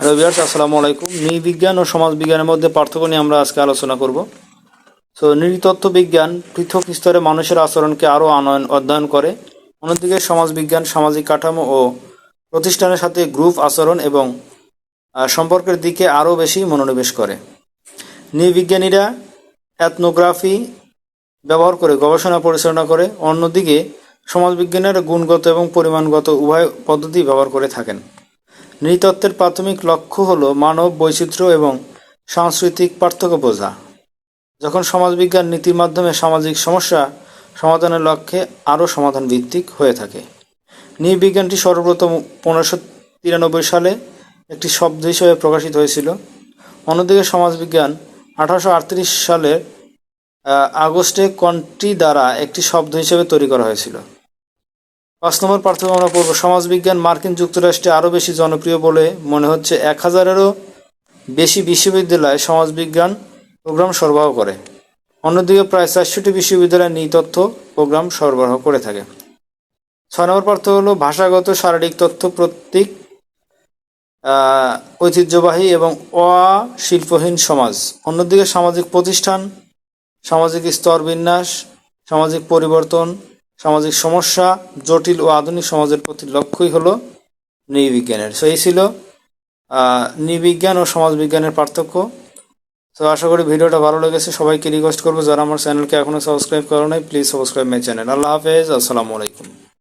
Hello বিয়ার্স আসসালামু আলাইকুম। নৃবিজ্ঞান ও সমাজ বিজ্ঞানের মধ্যে পার্থক্য নিয়ে আমরা আজকে আলোচনা করব। তো নৃতত্ত্ব বিজ্ঞান পৃথক স্তরে মানুষের আচরণকে আরও আনয়ন, অধ্যয়ন করে। অন্যদিকে সমাজ বিজ্ঞান, সামাজিক কাঠামো ও প্রতিষ্ঠানের সাথে গ্রুপ আচরণ এবং সম্পর্কের দিকে আরও বেশি মনোনিবেশ করে। নৃবিজ্ঞানীরা এথনোগ্রাফি ব্যবহার করে, গবেষণা পরিচালনা করে। অন্যদিকে সমাজবিজ্ঞানের গুণগত এবং পরিমাণগত উভয় পদ্ধতি ব্যবহার করে থাকেন। নৃতত্ত্বের প্রাথমিক লক্ষ্য হল মানব বৈচিত্র্য এবং সাংস্কৃতিক পার্থক্য বোঝা। যখন সমাজবিজ্ঞান নীতির মাধ্যমে সামাজিক সমস্যা সমাধানের লক্ষ্যে আরও সমাধান ভিত্তিক হয়ে থাকে। নৃবিজ্ঞানটি সর্বপ্রথম পনেরোশো তিরানব্বই সালে একটি শব্দ হিসেবে প্রকাশিত হয়েছিল। অন্যদিকে সমাজবিজ্ঞান আঠারোশো আটত্রিশ সালের আগস্টে কন্ট্রি দ্বারা একটি শব্দ হিসেবে তৈরি করা হয়েছিল। পাঁচ নম্বর পার্থক্য আমরা পড়ব সমাজবিজ্ঞান, মার্কিন যুক্তরাষ্ট্রে আরও বেশি জনপ্রিয় বলে মনে হচ্ছে এক হাজারেরও বেশি বিশ্ববিদ্যালয় সমাজবিজ্ঞান প্রোগ্রাম সরবরাহ করে। অন্যদিকে প্রায় চারশোটি বিশ্ববিদ্যালয় নৃতত্ত্ব প্রোগ্রাম সরবরাহ করে থাকে। ছয় নম্বর পার্থক্য হলো ভাষাগত শারীরিক তথ্য প্রত্যেক ঐতিহ্যবাহী এবং অশিল্পহীন সমাজ। অন্যদিকে সামাজিক প্রতিষ্ঠান, সামাজিক স্তর বিন্যাস, সামাজিক পরিবর্তন সামাজিক সমস্যা জটিল ও আধুনিক সমাজের প্রতি লক্ষ্যই হলো নৃবিজ্ঞানের। সো এই ছিল নৃবিজ্ঞান ও সমাজবিজ্ঞানের পার্থক্য। তো আশা করি ভিডিওটা ভালো লেগেছে। সবাইকে রিকোয়েস্ট করব, যারা আমার চ্যানেলকে এখনও সাবস্ক্রাইব করো নাই প্লিজ সাবস্ক্রাইব মাই চ্যানেল আল্লাহ হাফেজ, আসসালামু আলাইকুম।